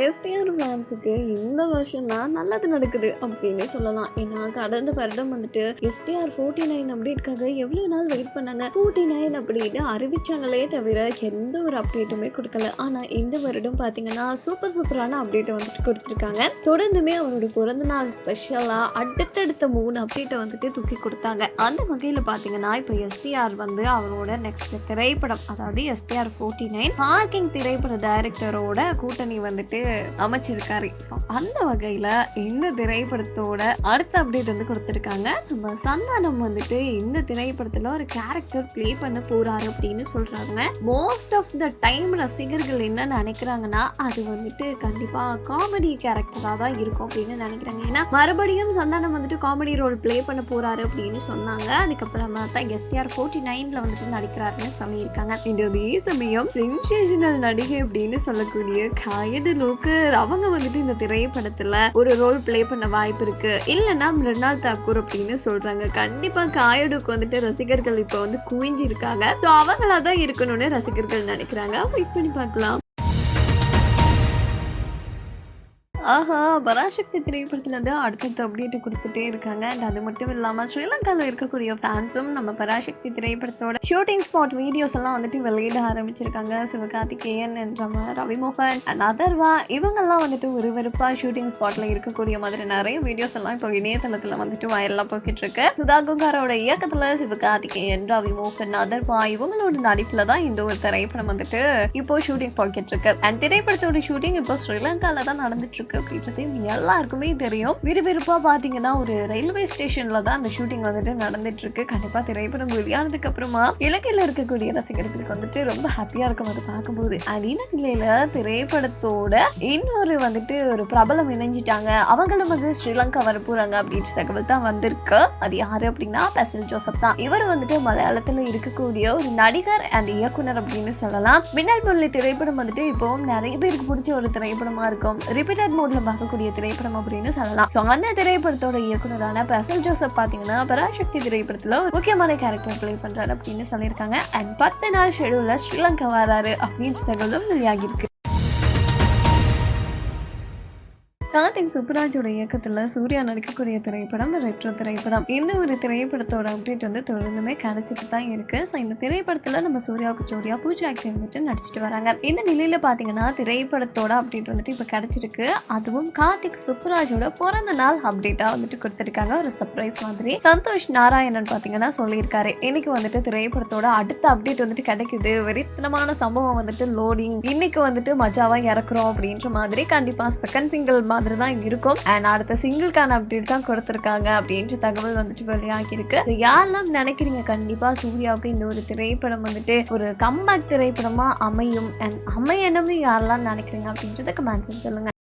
STR ஃபேன்ஸுக்கு இந்த வருஷம் தான் நல்லது நடக்குது அப்படின்னே சொல்லலாம். ஏன்னா கடந்த வருடம் வந்துட்டு எஸ்டிஆர் ஃபோர்ட்டி நைன் அப்டேட்காக எவ்வளோ நாள் வெயிட் பண்ணாங்க? ஃபோர்ட்டி நைன் அப்படின்னு அறிவிச்சாங்களே தவிர எந்த ஒரு அப்டேட்டுமே கொடுக்கல. ஆனால் இந்த வருடம் பார்த்தீங்கன்னா சூப்பர் சூப்பரான அப்டேட்டை வந்துட்டு கொடுத்துருக்காங்க. தொடர்ந்துமே அவரோட பிறந்த நாள் ஸ்பெஷலாக அடுத்தடுத்த மூணு அப்டேட்டை வந்துட்டு தூக்கி கொடுத்தாங்க. அந்த வகையில் பார்த்தீங்கன்னா இப்போ எஸ்டிஆர் வந்து அவரோட நெக்ஸ்ட் திரைப்படம் அதாவது எஸ்டிஆர் ஃபோர்ட்டி நைன் பார்க்கிங் திரைப்பட டைரக்டரோட கூட்டணி வந்துட்டு அமைச்சிருக்காரு. ஸோ அந்த வகையில் இந்த திரைப்படத்தோட அடுத்த அப்டேட் வந்து கொடுத்துருக்காங்க. நம்ம சந்தானம் வந்துட்டு இந்த திரைப்படத்தில் ஒரு கேரக்டர் ப்ளே பண்ண போகிறாரு அப்படின்னு சொல்கிறாங்க மோஸ்ட் ஆஃப் த டைம் ரசிகர்கள் என்ன நினைக்கிறாங்கன்னா அது வந்துட்டு கண்டிப்பாக காமெடி கேரக்டராக தான் இருக்கும் அப்படின்னு நினைக்கிறாங்க. ஏன்னா மறுபடியும் சந்தானம் வந்துட்டு காமெடி ரோல் ப்ளே பண்ண போகிறாரு அப்படின்னு சொன்னாங்க. அதுக்கப்புறமா தான் எஸ்டிஆர் ஃபோர்ட்டி நைனில் வந்துட்டு நடிக்கிறாருன்னு சொல்லியிருக்காங்க. இந்த அதே சமயம் சென்சேஷனல் நடிகை அப்படின்னு சொல்லக்கூடிய காயது லோக்கர் அவங்க வந்துட்டு இந்த திரைப்படத்துல ஒரு ரோல் பிளே பண்ண வாய்ப்பு இருக்கு. இல்லைன்னா மிருனால் தாக்கூர் அப்படின்னு சொல்றாங்க. கண்டிப்பா காயடுக்கு வந்துட்டு ரசிகர்கள் இப்போ வந்து குவிஞ்சு இருக்காங்க ஸோ அவங்களா தான் இருக்கணும்னு ரசிகர்கள் நினைக்கிறாங்க. வெயிட் பண்ணி பார்க்கலாம். ஆஹா பராசக்தி திரைப்படத்தில் இருந்து அடுத்தடுத்த அப்டேட் கொடுத்துட்டே இருக்காங்க. அண்ட் அது மட்டும் இல்லாமல் ஸ்ரீலங்காவில் இருக்கக்கூடிய ஃபேன்ஸும் நம்ம பராசக்தி திரைப்படத்தோட ஷூட்டிங் ஸ்பாட் வீடியோஸ் எல்லாம் வந்துட்டு வெளியிட ஆரம்பிச்சிருக்காங்க. சிவகார்த்திகேயன் என்ற ரவிமோகன் அண்ட் அதர்வா இவங்கெல்லாம் வந்துட்டு விறுவிறுப்பா ஷூட்டிங் ஸ்பாட்ல இருக்கக்கூடிய மாதிரி நிறைய வீடியோஸ் எல்லாம் இப்போ இணையதளத்தில் வந்துட்டு வைரலா போய்கிட்டு இருக்கு. சுதா குங்காரோட இயக்கத்தில் சிவகார்த்திகேயன் ரவிமோகன் அதர்வா இவங்களோட நடிப்பில் தான் இந்த ஒரு திரைப்படம் வந்துட்டு இப்போ ஷூட்டிங் போய்கிட்டு இருக்கு. அண்ட் திரைப்படத்தோட ஷூட்டிங் இப்போ ஸ்ரீலங்காவில் தான் நடந்துட்டு இருக்கு. அப்படின்றது எல்லாருக்குமே தெரியும். விறுவிறுப்பாக பார்த்தீங்கன்னா ஒரு ரயில்வே ஸ்டேஷன்ல தான் அந்த ஷூட்டிங் வந்துட்டு நடந்துட்டு இருக்கு கண்டிப்பாக திரைப்படம் வெளியானதுக்கு அப்புறமா இலங்கையில் இருக்கக்கூடிய ரசிகர்களுக்கு வந்துட்டு ரொம்ப ஹாப்பியாக இருக்கும் அதை பார்க்கும்போது. அண்ட் திரைப்படத்தோட இன்னொரு வந்துட்டு ஒரு பிரபலம் இணைஞ்சிட்டாங்க. அவங்களும் வந்து ஸ்ரீலங்கா வர போறாங்க அப்படின்ற தகவல் தான் வந்திருக்கு. அது யாரு அப்படின்னா பெசல் ஜோசப் தான். இவர் வந்துட்டு மலையாளத்துல இருக்கக்கூடிய ஒரு நடிகர் அண்ட் இயக்குனர் அப்படின்னு சொல்லலாம். மின்னல் முல்லை திரைப்படம் வந்துட்டு இப்போ நிறைய பேருக்கு பிடிச்ச ஒரு திரைப்படமா இருக்கும். ரிப்பீட்டட் மோட்ல பார்க்கக்கூடிய திரைப்படம் அப்படின்னு சொல்லலாம். ஸோ அந்த திரைப்படத்தோட இயக்குனரான பெசல் ஜோசப் பாத்தீங்கன்னா பராசக்தி திரைப்படத்துல ஒரு முக்கியமான கேரக்டர் பிளே பண்றாரு அப்படின்னு சொல்லியிருக்காங்க. அண்ட் பத்து நாள் ஷெடியூலில் ஸ்ரீலங்கா வராரு அப்படின்ற தகவலும் வெளியாகிருக்கு கார்த்திக் சுப்ராஜோட இயக்கத்தில் சூர்யா நடிக்கக்கூடிய திரைப்படம் ரெட்ரோ திரைப்படம். இந்த ஒரு திரைப்படத்தோட அப்டேட் வந்து தொடர்ந்துமே கிடைச்சிட்டு தான் இருக்கு. ஸோ இந்த திரைப்படத்தில் நம்ம சூர்யாவுக்கு ஜோடியா பூஜா ஆக்டர் வந்துட்டு நடிச்சிட்டு வராங்க. இந்த நிலையில பாத்தீங்கன்னா திரைப்படத்தோட அப்டேட் வந்துட்டு இப்போ கிடைச்சிருக்கு. அதுவும் கார்த்திக் சுப்ராஜோட பிறந்த நாள் அப்டேட்டா வந்துட்டு கொடுத்துருக்காங்க. ஒரு சர்ப்ரைஸ் மாதிரி. சந்தோஷ் நாராயணன் பாத்தீங்கன்னா சொல்லியிருக்காரு. இன்னைக்கு வந்துட்டு திரைப்படத்தோட அடுத்த அப்டேட் வந்துட்டு கிடைக்குது. வெறித்தனமான சம்பவம் வந்துட்டு லோடிங் இன்னைக்கு வந்துட்டு மஜாவா இறக்குறோம் அப்படின்ற மாதிரி கண்டிப்பா செகண்ட் சிங்கிள் மாதிரி தான் இருக்கும். அண்ட் அடுத்த சிங்கிள்கான அப்டேட் தான் கொடுத்துருக்காங்க அப்படின்ற தகவல் வந்துட்டு வெளியாகி இருக்கு யாரெல்லாம் நினைக்கிறீங்க? கண்டிப்பா சூர்யாவுக்கு இந்த ஒரு திரைப்படம் வந்துட்டு ஒரு கம்பேக் திரைப்படமா அமையும். அண்ட் அமையணும்னு யாரெல்லாம் நினைக்கிறீங்க அப்படின்றத கமெண்ட்ஸ் சொல்லுங்க.